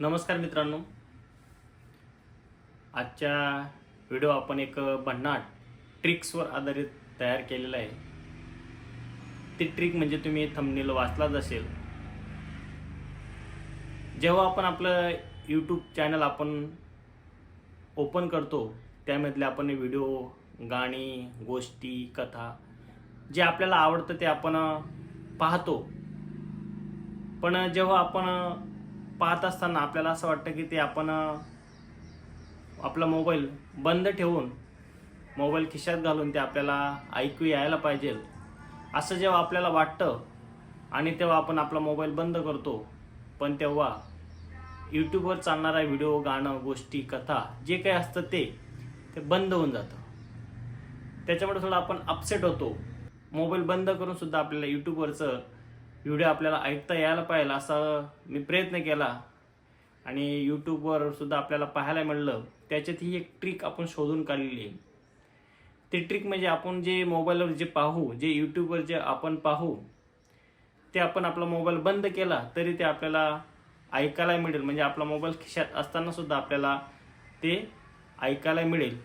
नमस्कार मित्रांनो. आजच्या व्हिडिओ आपण एक भन्नाट ट्रिक्सवर आधारित तयार केलेला आहे. ती ट्रिक म्हणजे तुम्ही थंबनेल वाचलाच असेल. जेव्हा आपण आपलं यूट्यूब चॅनल आपण ओपन करतो त्यामधले आपण व्हिडिओ गाणी गोष्टी कथा जे आपल्याला आवडतं ते आपण पाहतो. पण जेव्हा आपण पाहत असताना आपल्याला असं वाटतं की ते आपण आपला मोबाईल बंद ठेवून मोबाईल खिशात घालून ते आपल्याला ऐकू यायला पाहिजे. असं जेव्हा आपल्याला वाटतं आणि तेव्हा आपण आपला मोबाईल बंद करतो पण तेव्हा यूट्यूबवर चालणारा व्हिडिओ गाणं गोष्टी कथा जे काही असतं ते ते बंद होऊन जातं. त्याच्यामुळे थोडं आपण अपसेट होतो. मोबाईल बंद करून सुद्धा आपल्याला यूट्यूबवरचं व्हिडिओ आपल्याला ऐकता यायला पाहिजे असा मी प्रयत्न केला. आणि यूट्यूबवर सुद्धा आपल्याला पाहायला मिळलं. त्याच्यात ही एक ट्रिक आपण शोधून काढलेली आहे. ती ट्रिक म्हणजे आपण जे मोबाईलवर जे पाहू जे यूट्यूबवर जे आपण पाहू ते आपण आपला मोबाईल बंद केला तरी ते आपल्याला ऐकायला मिळेल. म्हणजे आपला मोबाईल खिशात असताना सुद्धा आपल्याला ते ऐकायला मिळेल.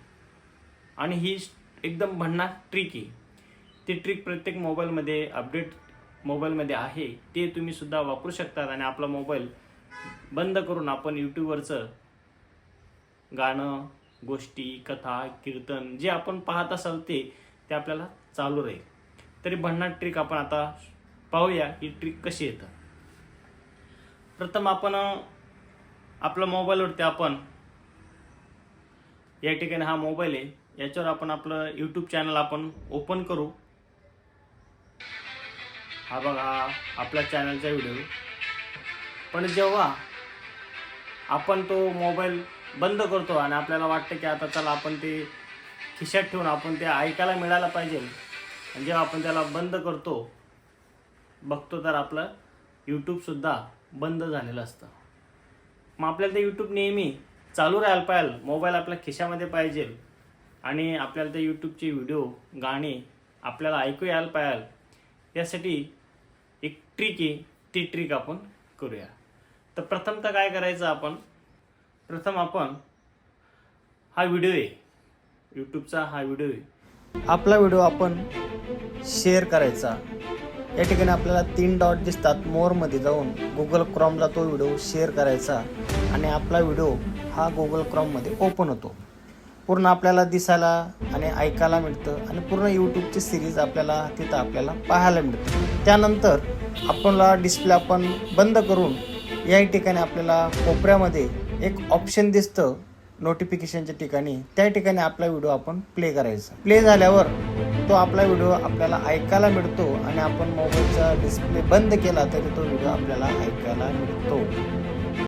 आणि ही एकदम भन्नाट ट्रिक आहे. ती ट्रिक प्रत्येक मोबाईलमध्ये अपडेट मोबाईलमध्ये आहे ते तुम्ही सुद्धा वापरू शकतात आणि आपला मोबाईल बंद करून आपण यूट्यूबवरचं गाणं गोष्टी कथा कीर्तन जे आपण पाहत असाल ते ते आपल्याला चालू राहील. तरी भन्नाट ट्रिक आपण आता पाहूया ही ट्रिक कशी येतं प्रथम आपण आपल्या मोबाईलवरती आपण या ठिकाणी हा मोबाईल आहे याच्यावर आपण आपलं यूट्यूब चॅनल आपण ओपन करू. हा बघा आपल्या चॅनलचा व्हिडिओ पण जेव्हा आपण तो मोबाईल बंद करतो आणि आपल्याला वाटतं की आता चला आपण ते खिशात ठेवून आपण ते ऐकायला मिळायला पाहिजे. आणि जेव्हा आपण त्याला बंद करतो बघतो तर आपलं यूट्यूबसुद्धा बंद झालेलं असतं. मग आपल्याला ते यूट्यूब नेहमी चालू राहायला पाहिजे. मोबाईल आपल्या खिशामध्ये पाहिजे. आणि आपल्याला ते यूट्यूबचे व्हिडिओ गाणी आपल्याला ऐकू यायला पाहिजे. यासाठी एक ट्रिक आहे ती ट्रिक आपण करूया. तर प्रथमतः काय करायचं आपण? प्रथम आपण हा व्हिडिओ आहे. यूट्यूबचा हा व्हिडिओ आहे. आपला व्हिडिओ आपण शेअर करायचा. या ठिकाणी आपल्याला तीन डॉट दिसतात मोरमध्ये जाऊन. गुगल क्रॉमला तो व्हिडिओ शेअर करायचा. आणि आपला व्हिडिओ हा गुगल क्रॉममध्ये ओपन होतो. पूर्ण आपल्याला दिसायला आणि ऐकायला मिळतं आणि पूर्ण यूट्यूबची सिरीज आपल्याला तिथं आपल्याला पाहायला मिळतं. त्यानंतर आपला डिस्प्ले आपण बंद करून या ठिकाणी आपल्याला कोपऱ्यामध्ये एक ऑप्शन दिसतं नोटिफिकेशनच्या ठिकाणी. त्या ठिकाणी आपला व्हिडिओ आपण प्ले करायचा. प्ले झाल्यावर तो आपला व्हिडिओ आपल्याला ऐकायला मिळतो आणि आपण मोबाईलचा डिस्प्ले बंद केला तरी तो व्हिडिओ आपल्याला ऐकायला मिळतो.